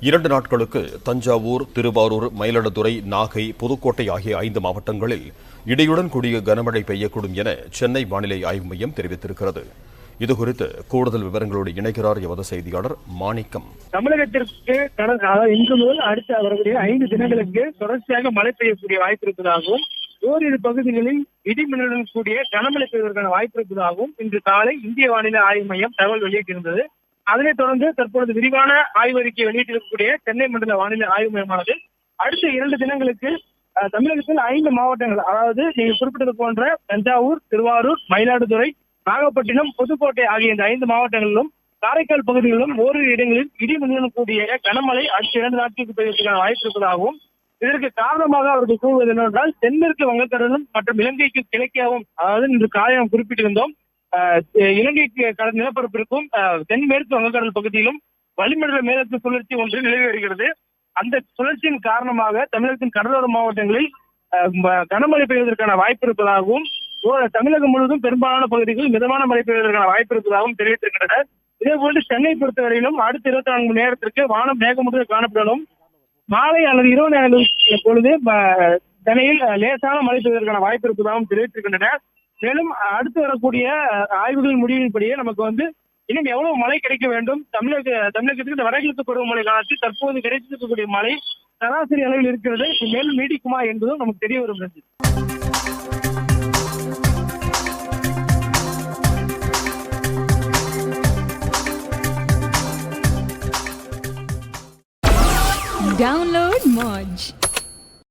இரண்டு நாட்களுக்கு தஞ்சாவூர் திருவாரூர் மயிலாடுதுறை நாகை புதுக்கோட்டை ஆகிய ஐந்து மாவட்டங்களில் இடியுடன் கூடிய கனமழை பெய்யக்கூடும் என சென்னை வானிலை ஆய்வு மையம் தெரிவித்திருக்கிறது. இதுகுறித்து கூடுதல் விவரங்களோடு இணைகிறார் எமது செய்தியாளர் மாணிக்கம். தமிழகத்திற்கு இன்று முதல் அடுத்த வரக்கூடிய ஐந்து தினங்களுக்கு தொடர்ச்சியாக மழை பெய்யக்கூடிய வாய்ப்பு இருப்பதாகவும் ஓரிரு பகுதிகளில் இடிமின்னலுடன் கூடிய கனமழை பெய்வதற்கான வாய்ப்பு இருப்பதாகவும் இன்று காலை இந்திய வானிலை ஆய்வு மையம் தகவல் வெளியிட்டிருந்தது. அதனைத் தொடர்ந்து தற்பொழுது விரிவான ஆய்வறிக்கை வெளியிட்டிருக்கக்கூடிய சென்னை மண்டல வானிலை ஆய்வு மையமானது அடுத்த இரண்டு தினங்களுக்கு தமிழகத்தில் ஐந்து மாவட்டங்கள் அதாவது நீங்கள் குறிப்பிட்டது போன்ற தஞ்சாவூர் திருவாரூர் மயிலாடுதுறை நாகப்பட்டினம் புதுக்கோட்டை ஆகிய இந்த ஐந்து மாவட்டங்களிலும் காரைக்கால் பகுதிகளிலும் ஓரிரு இடங்களில் இடி மின்னலுடன் கூடிய கனமழை அடுத்த இரண்டு நாட்களுக்கு பெய்வதற்கான வாய்ப்பு இருப்பதாகவும் இதற்கு காரணமாக அவர்கள் கூறுவது என்னவென்றால் தென்மேற்கு வங்கக்கடலும் மற்றும் இலங்கைக்கு கிழக்கேவும் அதாவது இன்று காயம் குறிப்பிட்டிருந்தோம் இலங்கைக்கு கடந்த நிலப்பரப்பிற்கும் தென்மேற்கு வங்கக்கடல் பகுதியிலும் வளிமண்டல மேலடுக்கு சுழற்சி ஒன்று நிலவி வருகிறது. அந்த சுழற்சியின் காரணமாக தமிழகத்தின் கடலோர மாவட்டங்களில் கனமழை பெய்வதற்கான வாய்ப்பு இருப்பதாகவும் தமிழகம் முழுவதும் பெரும்பாலான பகுதிகளில் மிதமான மழை பெய்வதற்கான வாய்ப்பு இருப்பதாகவும் தெரிவித்திருக்கின்றனர். இதே போன்று சென்னை பொறுத்தவரையிலும் அடுத்த இருபத்தி நான்கு மணி நேரத்திற்கு வானம் மேகமுடன் காணப்படலும். மாலை அல்லது இரவு நேரங்களில் பொழுது சென்னையில் லேசான மழை பெய்வதற்கான வாய்ப்பு இருப்பதாகவும் தெரிவித்திருக்கின்றனர். மேலும் அடுத்து வரக்கூடிய ஆய்வுகள் முடிவின்படியே நமக்கு வந்து இன்னும் எவ்வளவு மழை கிடைக்க வேண்டும் தமிழக தமிழகத்துக்கு இந்த வடகிழக்கு பருவமழை காலத்தில் தற்போது கிடைத்திருக்கக்கூடிய மழை சராசரி அளவில் இருக்கிறது மேலும் நீடிக்குமா என்பதும் நமக்கு தெரிய வரும் Download Modge.